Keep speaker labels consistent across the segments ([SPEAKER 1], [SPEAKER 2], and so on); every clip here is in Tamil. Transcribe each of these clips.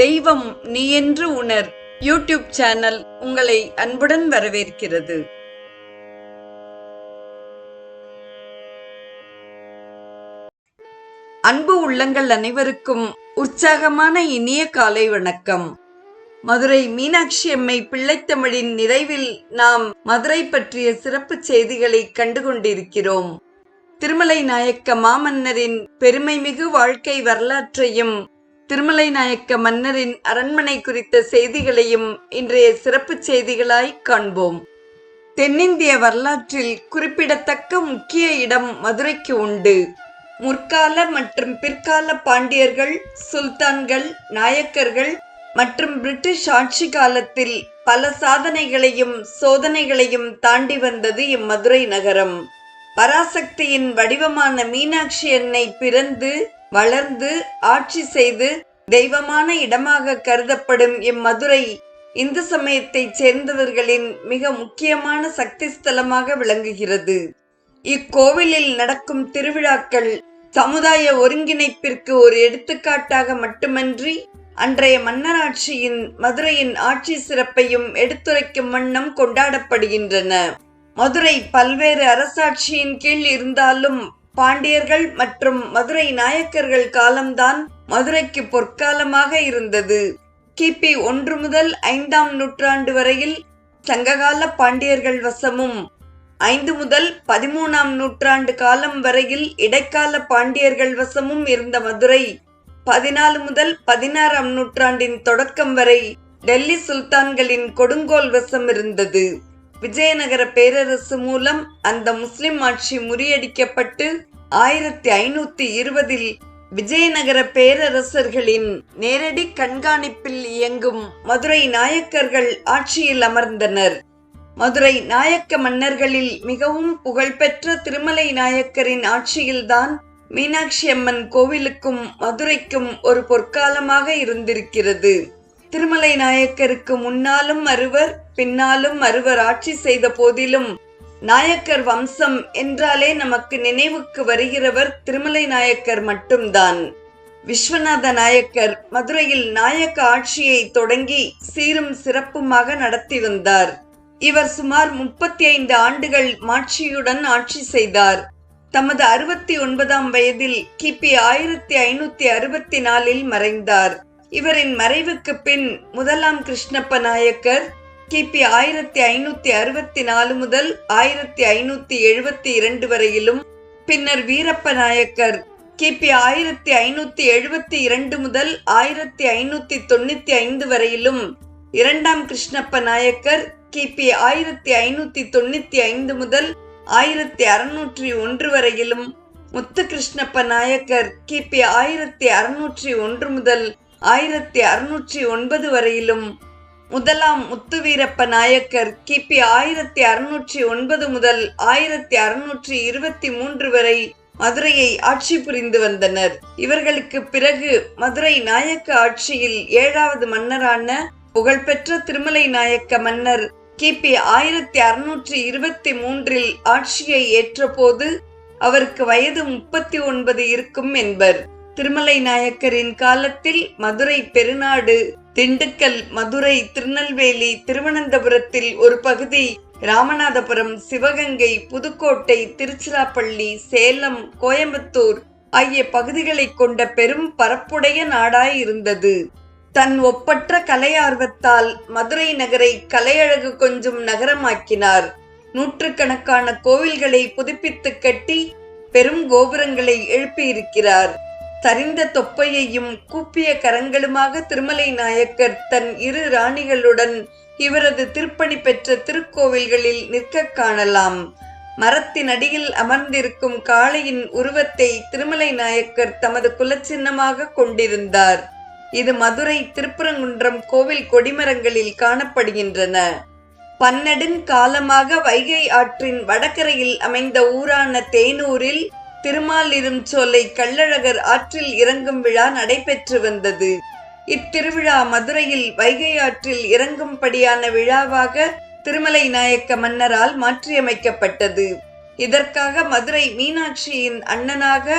[SPEAKER 1] தெய்வம் நீ என்று உணர். யூடியூப் சேனல் உங்களை அன்புடன் வரவேற்கிறது. அன்பு உள்ளங்கள் அனைவருக்கும் உற்சாகமான இனிய காலை வணக்கம். மதுரை மீனாட்சி அம்மை பிள்ளைத்தமிழின் நிறைவில் நாம் மதுரை பற்றிய சிறப்பு செய்திகளை கண்டுகொண்டிருக்கிறோம். திருமலை நாயக்க மாமன்னரின் பெருமைமிகு வாழ்க்கை வரலாற்றையும் திருமலை நாயக்க மன்னரின் அரண்மனை குறித்த செய்திகளையும் இன்றைய சிறப்பு செய்திகளாய் காண்போம். தென்னிந்திய வரலாற்றில் குறிப்பிடத்தக்க முக்கிய இடம் மதுரைக்கு உண்டு. முற்கால மற்றும் பிற்கால பாண்டியர்கள் சுல்தான்கள் நாயக்கர்கள் மற்றும் பிரிட்டிஷ் ஆட்சி காலத்தில் பல சாதனைகளையும் சோதனைகளையும் தாண்டி வந்தது இம்மதுரை நகரம். பராசக்தியின் வடிவமான மீனாட்சி என்னை பிறந்து வளர்ந்து ஆட்சி செய்து தெய்வமான இடமாக கருதப்படும் இம்மதுரை இந்து சமயத்தைச் சேர்ந்தவர்களின் மிக முக்கியமான சக்தி ஸ்தலமாக விளங்குகிறது. இக்கோவிலில் நடக்கும் திருவிழாக்கள் சமுதாய ஒருங்கிணைப்பிற்கு ஒரு எடுத்துக்காட்டாக மட்டுமன்றி அன்றைய மன்னராட்சியின் மதுரையின் ஆட்சி சிறப்பையும் எடுத்துரைக்கும் வண்ணம் கொண்டாடப்படுகின்றன. மதுரை பல்வேறு அரசாட்சியின் கீழ் இருந்தாலும் பாண்டியர்கள் மற்றும் மதுரை நாயக்கர்கள் காலம்தான் மதுரைக்கு பொற்காலமாக இருந்தது. கிபி ஒன்று முதல் ஐந்தாம் நூற்றாண்டு வரையில் சங்ககால பாண்டியர்கள் வசமும் ஐந்து முதல் பதிமூணாம் நூற்றாண்டு காலம் வரையில் இடைக்கால பாண்டியர்கள் வசமும் இருந்த மதுரை பதினாலு முதல் பதினாறாம் நூற்றாண்டின் தொடக்கம் வரை டெல்லி சுல்தான்களின் கொடுங்கோல் வசம் இருந்தது. விஜயநகர பேரரசு மூலம் அந்த முஸ்லிம் ஆட்சி முறியடிக்கப்பட்டு ஆயிரத்தி ஐநூத்தி இருபதில் விஜயநகர பேரரசர்களின் நேரடி கண்காணிப்பில் இயங்கும் மதுரை நாயக்கர்கள் ஆட்சியில் அமர்ந்தனர். மதுரை நாயக்க மன்னர்களில் மிகவும் புகழ்பெற்ற திருமலை நாயக்கரின் ஆட்சியில்தான் மீனாட்சி அம்மன் கோவிலுக்கும் மதுரைக்கும் ஒரு பொற்காலமாக இருந்திருக்கிறது. திருமலை நாயக்கருக்கு முன்னாலும் அறுவர் பின்னாலும் அறுவர் ஆட்சி செய்த போதிலும் நாயக்கர் வம்சம் என்றாலே நமக்கு நினைவுக்கு வருகிறவர் திருமலை நாயக்கர் மட்டும்தான். விஸ்வநாத நாயக்கர் மதுரையில் நாயக்க ஆட்சியை தொடங்கி சீரும் சிறப்புமாக நடத்தி வந்தார் இவர் சுமார் முப்பத்தி ஐந்து ஆண்டுகள் மாட்சியுடன் ஆட்சி செய்தார். தமது அறுபத்தி ஒன்பதாம் வயதில் கிபி ஆயிரத்தி ஐநூத்தி அறுபத்தி நாலில் மறைந்தார். இவரின் மறைவுக்கு பின் முதலாம் கிருஷ்ணப்ப நாயக்கர் கிபி ஆயிரத்தி ஐநூத்தி அறுபத்தி நாலு முதல் ஆயிரத்தி ஐநூத்தி எழுபத்தி இரண்டு வரையிலும் பின்னர் வீரப்ப நாயக்கர் கிபி ஆயிரத்தி ஐநூத்தி எழுபத்தி இரண்டு முதல் ஆயிரத்தி ஐநூத்தி தொண்ணூத்தி ஐந்து வரையிலும் இரண்டாம் கிருஷ்ணப்ப நாயக்கர் கிபி ஆயிரத்தி ஐநூத்தி தொண்ணூத்தி ஐந்து முதல் ஆயிரத்தி அறுநூற்றி ஒன்று வரையிலும் முத்து கிருஷ்ணப்ப நாயக்கர் கிபி ஆயிரத்தி அறுநூற்றி ஒன்று முதல் ஆயிரத்தி அறுநூற்றி ஒன்பது வரையிலும் முதலாம் முத்துவீரப்ப நாயக்கர் கிபி ஆயிரத்தி அறுநூற்றி ஒன்பது முதல் ஆயிரத்தி அறுநூற்றி இருபத்தி மூன்று வரை மதுரையை ஆட்சி புரிந்து வந்தனர். இவர்களுக்கு பிறகு மதுரை நாயக்க ஆட்சியில் ஏழாவது மன்னரான புகழ்பெற்ற திருமலை நாயக்க மன்னர் கிபி ஆயிரத்தி அறுநூற்றி இருபத்தி மூன்றில் ஆட்சியை ஏற்றபோது அவருக்கு வயது முப்பத்தி ஒன்பது இருக்கும் என்பர். திருமலை நாயக்கரின் காலத்தில் மதுரை பெருநாடு திண்டுக்கல் மதுரை திருநெல்வேலி திருவனந்தபுரத்தில் ஒரு பகுதி ராமநாதபுரம் சிவகங்கை புதுக்கோட்டை திருச்சிராப்பள்ளி சேலம் கோயம்புத்தூர் ஆகிய பகுதிகளை கொண்ட பெரும் பரப்புடைய நாடாய் இருந்தது. தன் ஒப்பற்ற கலை ஆர்வத்தால் மதுரை நகரை கலையழகு கொஞ்சம் நகரமாக்கினார். நூற்றுக்கணக்கான கோவில்களை புதுப்பித்து கட்டி பெரும் கோபுரங்களை எழுப்பியிருக்கிறார். சரிந்த தொப்பையையும் கூப்பிய கரங்களுமாக திருமலை நாயக்கர் தன் இரு ராணிகளுடன் இவரது திருப்பணி பெற்ற திருக்கோவில்களில் நிற்க காணலாம். மரத்தின் அடியில் அமர்ந்திருக்கும் காளையின் உருவத்தை திருமலை நாயக்கர் தமது குலச்சின்னமாக கொண்டிருந்தார். இது மதுரை திருப்பரங்குன்றம் கோவில் கொடிமரங்களில் காணப்படுகின்றன. பன்னெடுங் காலமாக வைகை ஆற்றின் வடகரையில் அமைந்த ஊரான தேனூரில் திருமாலிரும் சோலை கள்ளழகர் ஆற்றில் இறங்கும் விழா நடைபெற்று வந்தது. இத்திருவிழா மதுரையில் வைகை ஆற்றில் இறங்கும்படியான விழாவாக திருமலை நாயக்க மன்னரால் மாற்றியமைக்கப்பட்டது. இதற்காக மதுரை மீனாட்சியின் அண்ணனாக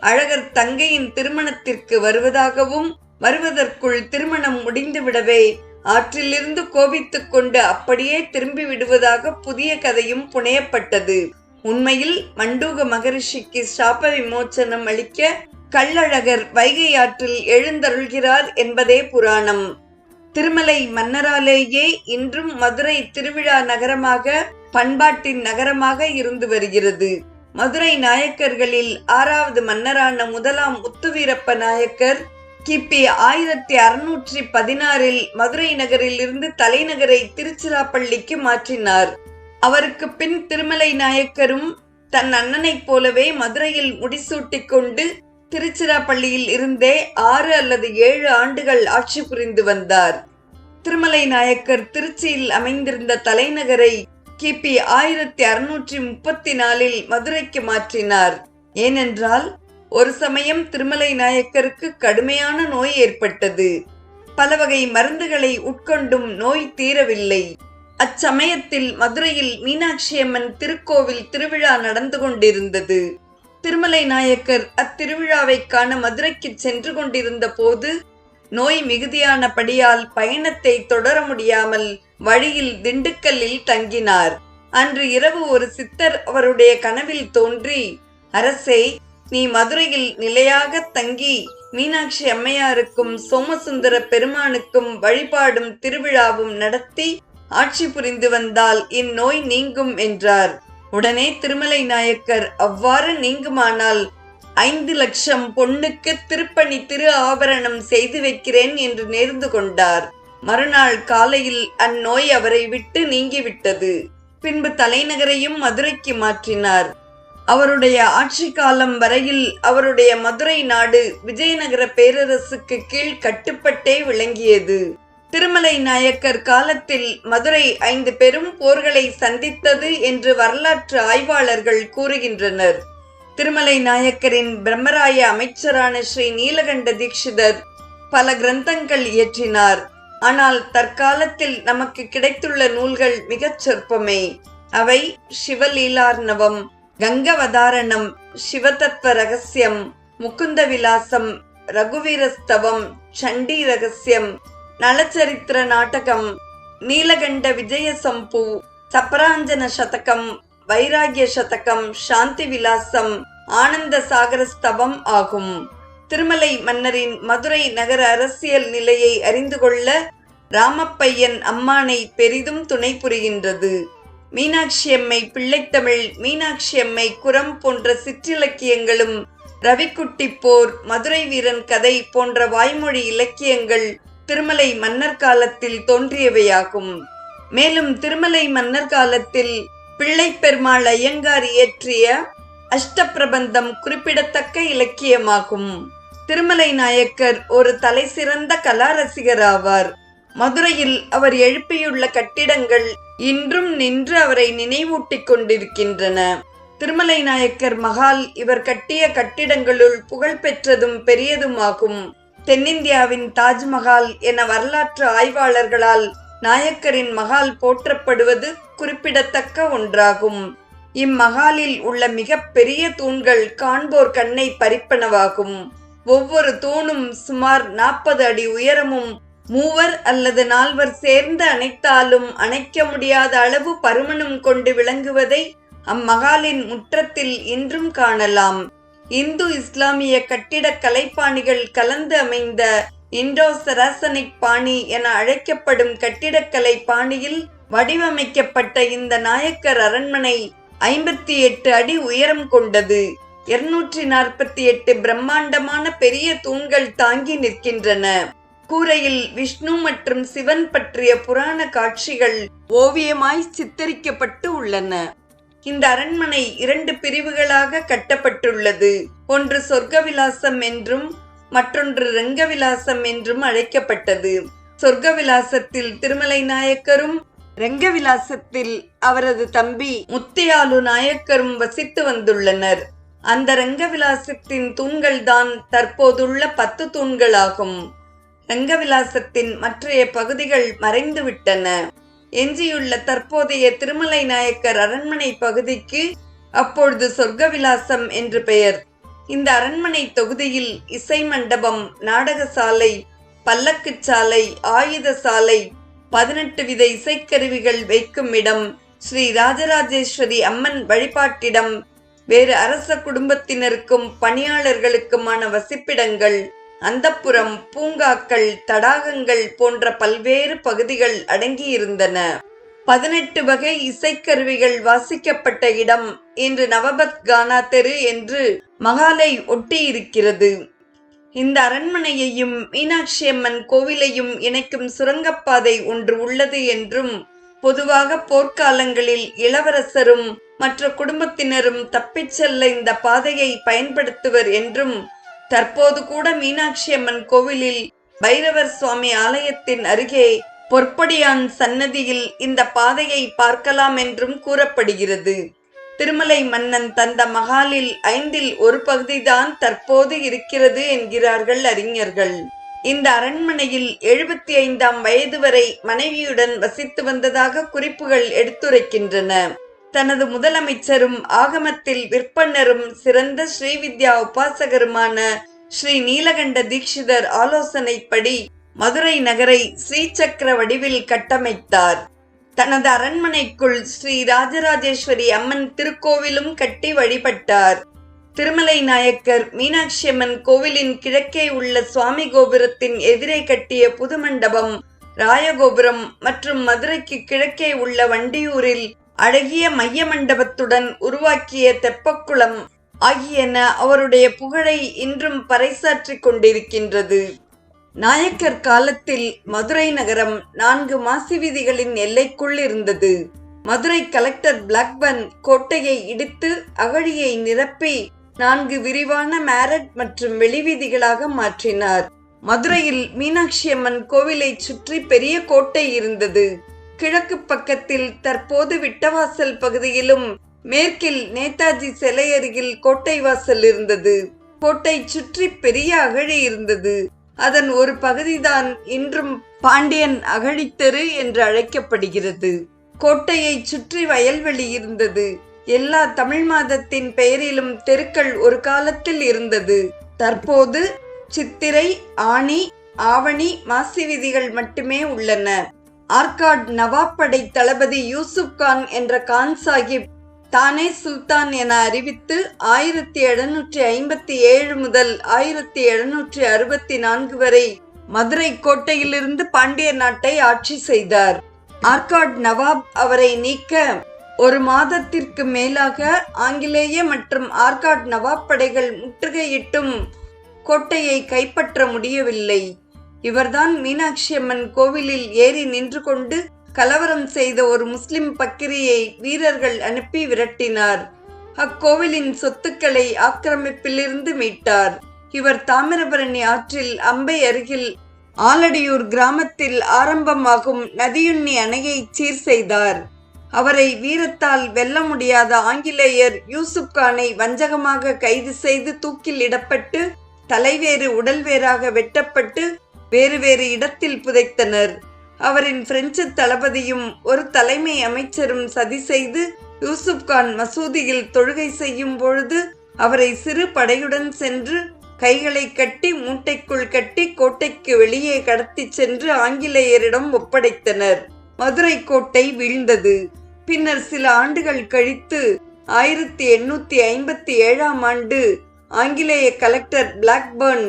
[SPEAKER 1] அழகர் தங்கையின் திருமணத்திற்கு வருவதாகவும் வருவதற்குள் திருமணம் முடிந்துவிடவே ஆற்றிலிருந்து கோபித்துக் கொண்டு அப்படியே திரும்பி விடுவதாக புதிய கதையும் புனையப்பட்டது. உண்மையில் மண்டூக மகரிஷிக்கு சாப விமோச்சனம் அளிக்க கள்ளழகர் வைகை ஆற்றில் எழுந்தருள்கிறார் என்பதே புராணம். திருமலை மன்னராலேயே இன்றும் மதுரை திருவிழா நகரமாக பண்பாட்டின் நகரமாக இருந்து வருகிறது. மதுரை நாயக்கர்களில் ஆறாவது மன்னரான முதலாம் முத்துவீரப்ப நாயக்கர் கிபி ஆயிரத்தி அறுநூற்றி பதினாறில் மதுரை நகரில் இருந்து தலைநகரை திருச்சிராப்பள்ளிக்கு மாற்றினார். அவருக்கு பின் திருமலை நாயக்கரும் தன் அண்ணனைப் போலவே மதுரையில் முடிசூட்டிக் கொண்டு திருச்சிராப்பள்ளியில் இருந்தே ஆறு அல்லது ஏழு ஆண்டுகள் ஆட்சி புரிந்து வந்தார். திருமலை நாயக்கர் திருச்சியில் அமைந்திருந்த தலைநகரை கிபி ஆயிரத்தி அறுநூற்றி முப்பத்தி நாலில் மதுரைக்கு மாற்றினார். ஏனென்றால் ஒரு சமயம் திருமலை நாயக்கருக்கு கடுமையான நோய் ஏற்பட்டது. பல வகை மருந்துகளை உட்கொண்டும் நோய் தீரவில்லை. அச்சமயத்தில் மதுரையில் மீனாட்சி அம்மன் திருக்கோவில் திருவிழா நடந்து கொண்டிருந்தது. திருமலை நாயக்கர் அத்திருவிழாவை காண மதுரைக்கு சென்று கொண்டிருந்த போது நோய் மிகுதியானபடியால் பயணத்தை தொடர முடியாமல் வழியில் திண்டுக்கல்லில் தங்கினார். அன்று இரவு ஒரு சித்தர் அவருடைய கனவில் தோன்றி அரசே நீ மதுரையில் நிலையாக தங்கி மீனாட்சி அம்மையாருக்கும் சோமசுந்தர பெருமானுக்கும் வழிபாடும் திருவிழாவும் நடத்தி ஆட்சி புரிந்து வந்தால் இந்நோய் நீங்கும் என்றார். உடனே திருமலை நாயக்கர் அவ்வாறு நீங்குமானால் ஐந்து லட்சம் பொண்ணுக்கு திருப்பணி திரு ஆபரணம் செய்து வைக்கிறேன் என்று நேர்ந்து கொண்டார். மறுநாள் காலையில் அந்நோய் அவரை விட்டு நீங்கிவிட்டது. பின்பு தலைநகரையும் மதுரைக்கு மாற்றினார். அவருடைய ஆட்சி காலம் வரையில் அவருடைய மதுரை நாடு விஜயநகர பேரரசுக்கு கீழ் கட்டுப்பட்டே விளங்கியது. திருமலை நாயக்கர் காலத்தில் மதுரை ஐந்து பெரும் போர்களை சந்தித்தது என்று வரலாற்று ஆய்வாளர்கள் கூறுகின்றனர். திருமலை நாயக்கரின் பிரம்மராய அமைச்சரான ஸ்ரீ நீலகண்ட தீட்சிதர் பல கிரந்தங்கள் இயற்றினார். ஆனால் தற்காலத்தில் நமக்கு கிடைத்துள்ள நூல்கள் மிகச் சொற்பமே. அவை சிவலீலார்ணவம் கங்கவதாரணம் சிவதத்வ ரகசியம் முகுந்த விலாசம் ரகுவீரஸ்தவம் சண்டி ரகசியம் நலச்சரித்திர நாடகம் நீலகண்ட விஜய சம்பு சப்பராஞ்சன சதகம் வைராகிய சதகம் சாந்தி விலாசம் ஆனந்த சாகர ஸ்தவம் ஆகும். திருமலை மன்னரின் மதுரை நகர அரசியல் நிலையை அறிந்து கொள்ள ராமப்பையன் அம்மானை பெரிதும் துணை புரிகின்றது. மீனாட்சி அம்மை பிள்ளைத்தமிழ் மீனாட்சி அம்மை குரம் போன்ற சிற்றிலக்கியங்களும் ரவிக்குட்டி போர் மதுரை வீரன் கதை போன்ற வாய்மொழி இலக்கியங்கள் திருமலை மன்னர் காலத்தில் தோன்றியவையாகும். மேலும் திருமலை மன்னர் காலத்தில் பிள்ளை பெருமாள் ஐயங்கார் இயற்றிய அஷ்டப்பிரபந்தம் குறிப்பிடத்தக்க இலக்கியமாகும். திருமலை நாயக்கர் ஒரு தலைசிறந்த கலா ரசிகர் ஆவார். மதுரையில் அவர் எழுப்பியுள்ள கட்டிடங்கள் இன்றும் நின்று அவரை நினைவூட்டிக் கொண்டிருக்கின்றன. திருமலை நாயக்கர் மகால் இவர் கட்டிய கட்டிடங்களுள் புகழ்பெற்றதும் பெரியதுமாகும். தென்னிந்தியாவின் தாஜ்மஹால் என வரலாற்று ஆய்வாளர்களால் நாயக்கரின் மகால் போற்றப்படுவது குறிப்பிடத்தக்க ஒன்றாகும். இம்மகாலில் உள்ள மிக பெரிய தூண்கள் காண்போர் கண்ணை பறிப்பனவாகும். ஒவ்வொரு தூணும் சுமார் நாற்பது அடி உயரமும் மூவர் அல்லது நால்வர் சேர்ந்து அணைத்தாலும் அணைக்க முடியாத அளவு பருமனும் கொண்டு விளங்குவதை அம்மகாலின் முற்றத்தில் இன்றும் காணலாம். இந்து இஸ்லாமிய கட்டிடக் கலைப்பாணிகள் கலந்து அமைந்த இண்டோ சராசனிக் பாணி என அழைக்கப்படும் கட்டிடக்கலை பாணியில் வடிவமைக்கப்பட்ட இந்த நாயக்கர் அரண்மனை ஐம்பத்தி எட்டு அடி உயரம் கொண்டது. இருநூற்றி நாற்பத்தி எட்டு பிரம்மாண்டமான பெரிய தூண்கள் தாங்கி நிற்கின்றன. கூரையில் விஷ்ணு மற்றும் சிவன் பற்றிய புராண காட்சிகள் ஓவியமாய் சித்தரிக்கப்பட்டு உள்ளன. இந்த அரண்மனை இரண்டு பிரிவுகளாக கட்டப்பட்டுள்ளது. ஒன்று சொர்க்கவிலாசம் என்றும் மற்றொன்று ரங்கவிலாசம் என்றும் அழைக்கப்பட்டது. சொர்க்கவிலாசத்தில் திருமலை நாயக்கரும் ரங்கவிலாசத்தில் அவரது தம்பி முத்தியாலு நாயக்கரும் வசித்து வந்துள்ளனர். அந்த ரங்கவிலாசத்தின் தூண்கள்தான் தற்போதுள்ள பத்து தூண்களாகும். ரங்கவிலாசத்தின் மற்றைய பகுதிகள் மறைந்துவிட்டன. எஞ்சியுள்ள தற்போதைய திருமலை நாயக்கர் அரண்மனை பகுதிக்கு அப்பொழுது சொர்க்கவிலாசம் என்று பெயர். இந்த அரண்மனை தொகுதியில் இசை மண்டபம் நாடகசாலை பல்லக்கு சாலை ஆயுத சாலை பதினெட்டு வித இசைக்கருவிகள் வைக்கும் இடம் ஸ்ரீ ராஜராஜேஸ்வரி அம்மன் வழிபாட்டிடம். வேறு அரச குடும்பத்தினருக்கும் பணியாளர்களுக்குமான வசிப்பிடங்கள் அந்தப்புறம் பூங்காக்கள் தடாகங்கள் போன்ற பல்வேறு பகுதிகள் அடங்கியிருந்தன. பதினெட்டு வகை இசைக்கருவிகள் வாசிக்கப்பட்ட இடம் இன்று நவபத் கானா தெரு என்று மகாலை ஒட்டியிருக்கிறது. இந்த அரண்மனையையும் மீனாட்சி அம்மன் கோவிலையும் இணைக்கும் சுரங்கப்பாதை ஒன்று உள்ளது என்றும் பொதுவாக போர்க்காலங்களில் இளவரசரும் மற்ற குடும்பத்தினரும் தப்பிச் செல்ல இந்த பாதையை பயன்படுத்துவர் என்றும் தற்போது கூட மீனாட்சி அம்மன் கோவிலில் பைரவர் சுவாமி ஆலயத்தின் அருகே பொற்படியான் சன்னதியில் இந்த பாதையை பார்க்கலாம் என்றும் கூறப்படுகிறது. திருமலை மன்னன் தந்த மகாலில் ஐந்தில் ஒரு பகுதிதான் தற்போது இருக்கிறது என்கிறார்கள் அறிஞர்கள். இந்த அரண்மனையில் எழுபத்தி ஐந்தாம் வயது வரை மனைவியுடன் வசித்து வந்ததாக குறிப்புகள் எடுத்துரைக்கின்றன. தனது முதலமைச்சரும் ஆகமத்தில் விற்பனரும் சிறந்த ஸ்ரீவித்யா உபாசகருமான ஸ்ரீ நீலகண்ட தீட்சிதர் ஆலோசனைப்படி மதுரை நகரை ஸ்ரீசக்கர வடிவில் கட்டமைத்தார். தனது அரண்மனைக்குள் ஸ்ரீ ராஜராஜேஸ்வரி அம்மன் திருக்கோவிலும் கட்டி வழிபட்டார். திருமலை நாயக்கர் மீனாட்சி அம்மன் கோவிலின் கிழக்கே உள்ள சுவாமி கோபுரத்தின் எதிரே கட்டிய புது மண்டபம் ராயகோபுரம் மற்றும் மதுரைக்கு கிழக்கே உள்ள வண்டியூரில் அழகிய மைய மண்டபத்துடன் உருவாக்கிய தெப்பக்குளம் ஆகியன அவருடைய புகழை இன்றும் பறைசாற்றிக் கொண்டிருக்கின்றது. நாயக்கர் காலத்தில் மதுரை நகரம் நான்கு மாசி வீதிகளின் எல்லைக்குள் இருந்தது. மதுரை கலெக்டர் பிளாக்பன் கோட்டையை இடித்து அகழியை நிரப்பி நான்கு விரிவான மேரட் மற்றும் வெளிவீதிகளாக மாற்றினார். மதுரையில் மீனாட்சி அம்மன் கோவிலை சுற்றி பெரிய கோட்டை இருந்தது. கிழக்கு பக்கத்தில் தற்போது விட்டவாசல் பகுதியிலும் மேற்கில் நேதாஜி சிலை அருகில் கோட்டை வாசல் இருந்தது. கோட்டை சுற்றி பெரிய அகழி இருந்தது. அதன் ஒரு பகுதிதான் இன்றும் பாண்டியன் அகழித்தெரு என்று அழைக்கப்படுகிறது. கோட்டையை சுற்றி வயல்வெளி இருந்தது. எல்லா தமிழ் மாதத்தின் பெயரிலும் தெருக்கள் ஒரு காலத்தில் இருந்தது. தற்போது சித்திரை ஆணி ஆவணி மாசி விதிகள் மட்டுமே உள்ளன. ஆர்காட் நவாப் படை தளபதி யூசுப் கான் என்ற கான் சாஹிப் தானே சுல்தான் என அறிவித்து ஆயிரத்தி எழுநூற்றி ஐம்பத்தி ஏழு முதல் ஆயிரத்தி எழுநூற்றி அறுபத்தி நான்கு வரை மதுரை கோட்டையிலிருந்து பாண்டிய நாட்டை ஆட்சி செய்தார். ஆர்காட் நவாப் அவரை நீக்க ஒரு மாதத்திற்கு மேலாக ஆங்கிலேய மற்றும் ஆர்காட் நவாப் படைகள் முற்றுகையிட்டும் கோட்டையை கைப்பற்ற முடியவில்லை. இவர்தான் மீனாட்சி அம்மன் கோவிலில் ஏறி நின்று கொண்டு கலவரம் செய்த ஒரு முஸ்லிம் பக்கிரியை வீரர்கள் அனுப்பி விரட்டினார். அக்கோவிலின் சொத்துக்களை ஆக்கிரமிப்பிலிருந்து மீட்டார். இவர் தாமிரபரணி ஆற்றில் அம்பை அருகில் ஆலடியூர் கிராமத்தில் ஆரம்பமாகும் நதியுண்ணி அணையை சீர் செய்தார். அவரை வீரத்தால் வெல்ல முடியாத ஆங்கிலேயர் யூசுப் கானை வஞ்சகமாக கைது செய்து தூக்கில் இடப்பட்டு தலைவேறு உடல் வேறாக வெட்டப்பட்டு வேறு வேறு இடத்தில் புதைத்தனர். அவரின் பிரெஞ்சு தளபதியும் ஒரு தலைமை அமைச்சரும் சதி செய்து யூசுப் கான் மசூதியில் தொழுகை செய்யும் பொழுது அவரை சிறு படையுடன் சென்று கைகளை கட்டி மூட்டைக்குள் கட்டி கோட்டைக்கு வெளியே கடத்தி சென்று ஆங்கிலேயரிடம் ஒப்படைத்தனர். மதுரை கோட்டை வீழ்ந்தது. பின்னர் சில ஆண்டுகள் கழித்து ஆயிரத்தி எண்ணூத்தி ஐம்பத்தி ஏழாம் ஆண்டு ஆங்கிலேய கலெக்டர் பிளாக்பர்ன்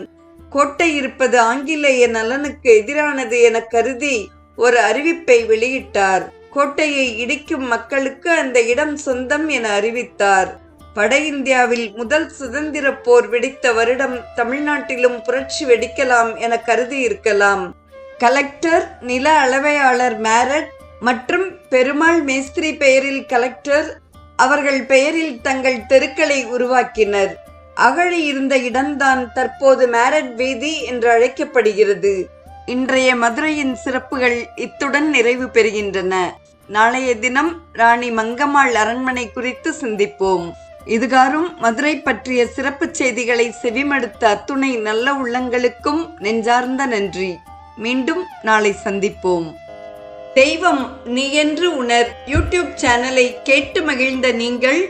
[SPEAKER 1] கோட்டை இருப்பது ஆங்கிலேய நலனுக்கு எதிரானது என கருதி ஒரு அறிவிப்பை வெளியிட்டார். கோட்டையை இடிக்கும் மக்களுக்கு அந்த இடம் சொந்தம் என அறிவித்தார். வட இந்தியாவில் முதல் சுதந்திர போர் வெடித்த வருடம் தமிழ்நாட்டிலும் புரட்சி வெடிக்கலாம் என கருதி இருக்கலாம். கலெக்டர் நில அளவையாளர் மேரட் மற்றும் பெருமாள் மேஸ்திரி பெயரில் கலெக்டர் அவர்கள் பெயரில் தங்கள் தெருக்களை உருவாக்கினர். அகழி இருந்த இடம்தான் தற்போது மேரட் வீதி என்று அழைக்கப்படுகிறது. இன்றைய மதுரையின் சிறப்புகள் இத்துடன் நிறைவு பெறுகின்றன. நாளைய தினம் ராணி மங்கம்மாள் அரண்மனை குறித்து சிந்திப்போம். இதுகாரும் மதுரை பற்றிய சிறப்பு செய்திகளை செவிமடுத்த அத்துணை நல்ல உள்ளங்களுக்கும் நெஞ்சார்ந்த நன்றி. மீண்டும் நாளை சந்திப்போம். தெய்வம் நீ என்று உணர் யூடியூப் சேனலை கேட்டு மகிழ்ந்த நீங்கள்